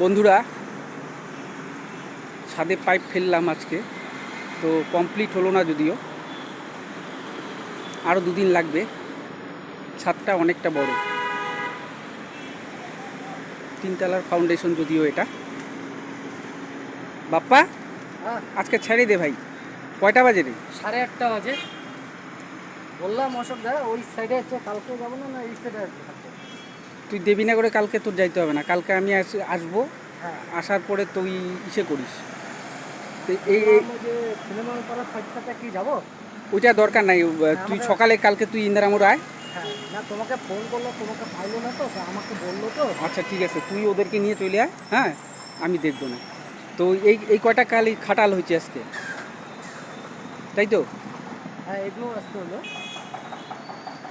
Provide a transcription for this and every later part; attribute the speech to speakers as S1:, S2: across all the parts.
S1: বন্ধুরা ছাদে পাইপ ফেললাম আজকে তো কমপ্লিট হলো না যদিও। আরও দুদিন লাগবে ছাদটা অনেকটা বড়। তিনতলার ফাউন্ডেশন যদিও এটা। বাপ্পা
S2: হ্যাঁ।
S1: আজকে ছেড়ে দে ভাই। কয়টা বাজে রে?
S2: সাড়ে আটটা বাজে। বললাম অশোক দা ওই সাইডে হচ্ছে কালকে যাব না না এই সাইডে থাকব
S1: তুই দেবী না করে কালকে তোর যাইতে হবে না কালকে আমি আস- আসব
S2: হ্যাঁ।
S1: আসার পরে তুই ইসে করিস। তো এই
S2: সিনেমা কি যাব?
S1: ওইটা দরকার নাই তুই সকালে কালকে তুই ইন্দিরামোড় আয়।
S2: হ্যাঁ না তোমাকে ফোন করল তোমাকে পাইলো না তো আমাকে বলল তো।
S1: আচ্ছা ঠিক আছে তুই ওদেরকে নিয়ে চলে আয় হ্যাঁ আমি দেখব না। তো এই এই কয়টা কালই খাটাল হয়েছে আজকে? তাই তো?
S2: হ্যাঁ এগুলো আসতে হলো।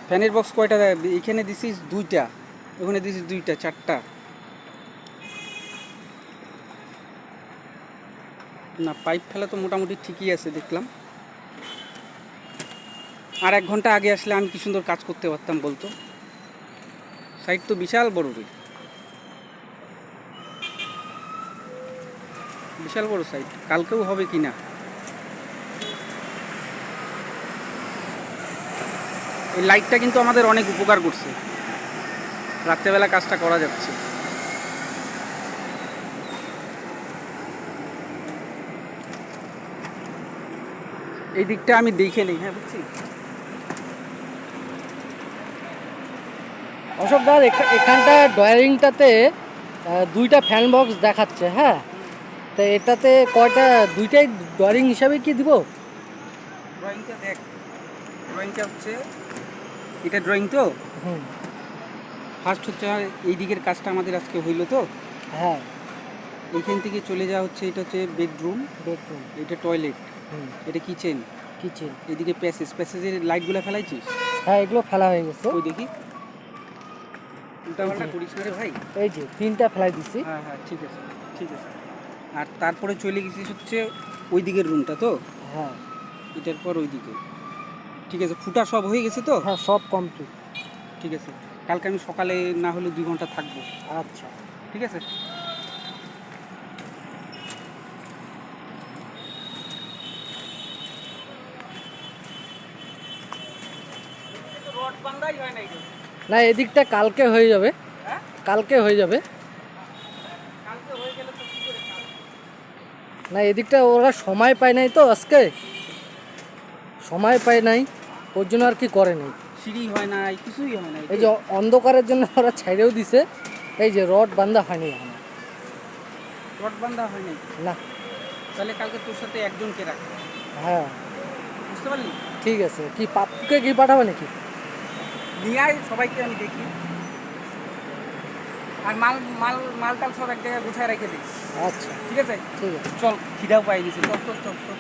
S1: ফ্যানের বক্স কয়টা? এখানে দিছিস দুইটা। ওখানে দিয়েছি দুইটা, চারটা। না, পাইপ ফেলা তো মোটামুটি ঠিকই আছে, দেখলাম। আর এক ঘণ্টা আগে আসলে আমি কি সুন্দর কাজ করতে পারতাম বলতো? সাইড তো বিশাল বড় রে। বিশাল বড় সাইড কালকেও হবে কি না? এই লাইটটা কিন্তু আমাদের অনেক উপকার করছে। রাত্রেবেলা কাজটা করা যাচ্ছে। এই দিকটা আমি দেখে নেই হ্যাঁ বুঝছি?
S2: অশোক দা এখানটা ড্রয়িংটাতে দুইটা ফ্যান বক্স দেখাচ্ছে হ্যাঁ? তো এটাতে কয়টা দুইটাই ড্রয়িং হিসাবে কি দিব?
S1: ড্রয়িংটা দেখ। ড্রয়িংটা হচ্ছে এটা ড্রয়িং তো?
S2: হুম।
S1: ফার্স্ট হচ্ছে এই দিকের কাজটা আমাদের আজকে হইল তো?
S2: হ্যাঁ।
S1: এইখান থেকে চলে যাওয়া হচ্ছে এটা হচ্ছে বেডরুম
S2: বেডরুম
S1: এটা টয়লেট
S2: হুম।
S1: এটা কিচেন
S2: কিচেন
S1: এদিকে প্যাসেজ প্যাসেজের লাইটগুলো ফেলাইছিস?
S2: হ্যাঁ এগুলো ফেলা হয়ে গেছে।
S1: ওই দেখি। উল্টা পাল্টা করিস না রে ভাই।
S2: এই যে তিনটা ফেলাই দিছি।
S1: হ্যাঁ হ্যাঁ ঠিক আছে ঠিক আছে। আর তারপরে চলে গেছিস হচ্ছে ওই দিকের রুমটা তো?
S2: হ্যাঁ।
S1: এটার পর ওই দিকে ঠিক আছে ফুটা সব হয়ে গেছে তো?
S2: হ্যাঁ সব কমপ্লিট
S1: ঠিক আছে। কালকে আমি সকালে না হলে দুই ঘণ্টা থাকব।
S2: আচ্ছা।
S1: ঠিক আছে?
S2: না এদিকটা কালকে হয়ে যাবে।
S1: হ্যাঁ?
S2: কালকে হয়ে যাবে। না এদিকটা ওরা সময় পায় নাই তো আজকে। সময় পায় নাই ওর জন্য আর কি করে নাই।
S1: সিঁড়ি হয় না কিছুই হয় না।
S2: এই যে অন্ধকারের জন্য ওরা ছাইড়েও দিছে এই যে রড বান্ধা হয়নি এখনও।
S1: রড বান্ধা হয় নাই
S2: না।
S1: তাহলে কালকে তোর সাথে একজনকে রাখ
S2: হ্যাঁ।
S1: বুঝতে পারলি?
S2: ঠিক আছে। কি পাপ্পুকে কি পাঠাবে নাকি?
S1: নিয়ে আয় সবাইকে আমি দেখি। আর মাল মাল মাল টাল সব এক জায়গায় গুছায় রেখে দিই
S2: আচ্ছা।
S1: ঠিক আছে?
S2: ঠিক আছে।
S1: চল খিদাও পাই গেছি। চল চল চল চল।